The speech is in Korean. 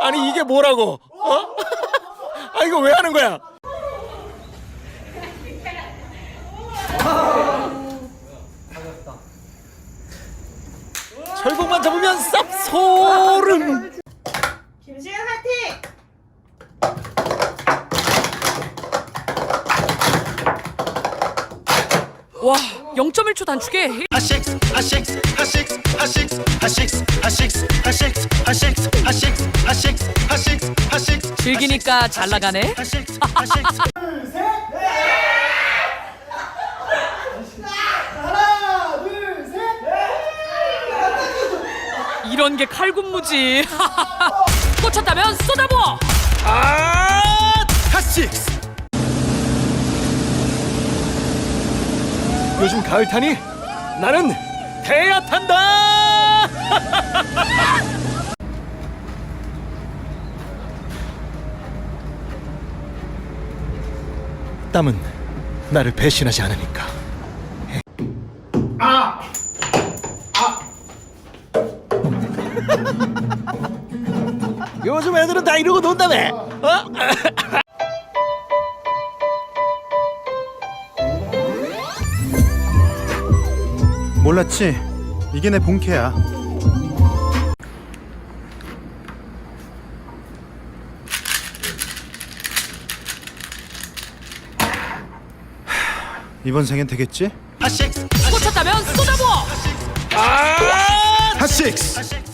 아니 이게 뭐라고? 어? 아 이거 왜 하는 거야? 철봉만 잡으면 쌉 소름. 김시현 화이팅! 와 0.1초 단축에 즐기니까 잘 나가네. 이런 게 칼군무지. 꽂혔다면 쏟아부어. 요즘 가을 타니? 나는 대야 탄다. 땀은 나를 배신하지 않으니까. 아! 요즘 애들은 다 이러고 논다며. 어? 몰랐지? 이게 내 본캐야. 하, 이번 생엔 되겠지? 꽂혔다면 쏟아부어. 하식스!